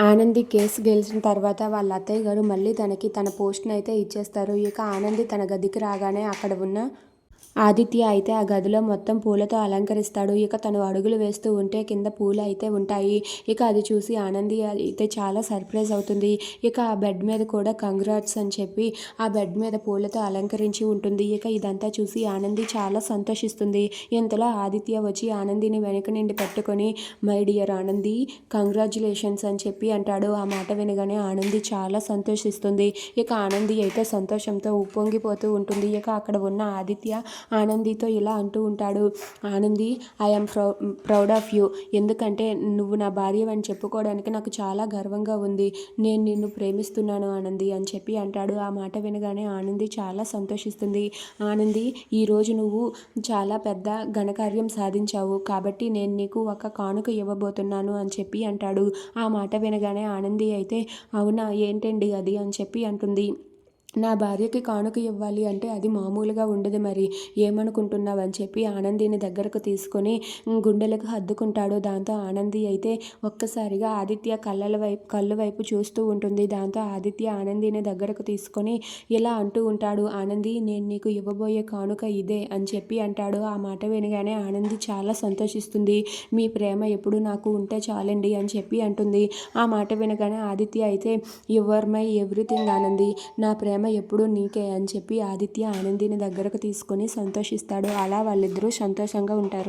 Anandi case గెలిచిన తర్వాత వాళ్ళ అత్తయ్య గారు మళ్ళీ తనకి తన పోస్ట్ని అయితే ఇచ్చేస్తారు. ఇక ఆనంది తన గదికి రాగానే అక్కడ ఉన్న ఆదిత్య అయితే ఆ గదిలో మొత్తం పూలతో అలంకరిస్తాడు. ఇక తను అడుగులు వేస్తూ ఉంటే కింద పూలు అయితే ఉంటాయి. ఇక అది చూసి ఆనంది అయితే చాలా సర్ప్రైజ్ అవుతుంది. ఇక ఆ బెడ్ మీద కూడా కంగ్రాట్స్ అని చెప్పి ఆ బెడ్ మీద పూలతో అలంకరించి ఉంటుంది. ఇక ఇదంతా చూసి ఆనంది చాలా సంతోషిస్తుంది. ఇంతలో ఆదిత్య వచ్చి ఆనందిని వెనక నుండి పెట్టుకొని మై డియర్ ఆనంది కంగ్రాచులేషన్స్ అని చెప్పి అంటాడు. ఆ మాట వినగానే ఆనంది చాలా సంతోషిస్తుంది. ఇక ఆనంది అయితే సంతోషంతో ఉప్పొంగిపోతూ ఉంటుంది. ఇక అక్కడ ఉన్న ఆదిత్య ఆనందితో ఇలా అంటూ ఉంటాడు. Anandi I'm prou proud of you ఎందుకంటే నువ్వు నా భార్య అని చెప్పుకోవడానికి నాకు చాలా గర్వంగా ఉంది. నేను నిన్ను ప్రేమిస్తున్నాను ఆనంది అని చెప్పి అంటాడు. ఆ మాట వినగానే ఆనంది చాలా సంతోషిస్తుంది. ఆనంది ఈరోజు నువ్వు చాలా పెద్ద ఘనకార్యం సాధించావు. కాబట్టి నేను నీకు ఒక కానుక ఇవ్వబోతున్నాను అని చెప్పి అంటాడు. ఆ మాట వినగానే ఆనంది అయితే అవునా? ఏంటండి అది? అని చెప్పి అంటుంది. నా భార్యకి కానుక ఇవ్వాలి అంటే అది మామూలుగా ఉండదు మరి. ఏమనుకుంటున్నావు అని చెప్పి ఆనందిని దగ్గరకు తీసుకొని గుండెలకు హద్దుకుంటాడు. దాంతో ఆనంది అయితే ఒక్కసారిగా ఆదిత్య కళ్ళల వైపు కళ్ళు వైపు చూస్తూ ఉంటుంది. దాంతో ఆదిత్య ఆనందిని దగ్గరకు తీసుకొని ఇలా అంటూ ఉంటాడు. ఆనంది నేను నీకు ఇవ్వబోయే కానుక ఇదే అని చెప్పి అంటాడు. ఆ మాట వినగానే ఆనంది చాలా సంతోషిస్తుంది. మీ ప్రేమ ఎప్పుడు నాకు ఉంటే చాలండి అని చెప్పి అంటుంది. ఆ మాట వినగానే ఆదిత్య అయితే యువర్ మై ఎవ్రీథింగ్ ఆనంది. నా ప్రేమ ఎప్పుడూ నీకే అని చెప్పి ఆదిత్య ఆనందిని దగ్గరకు తీసుకొని సంతోషిస్తాడు. అలా వాళ్ళిద్దరూ సంతోషంగా ఉంటారు.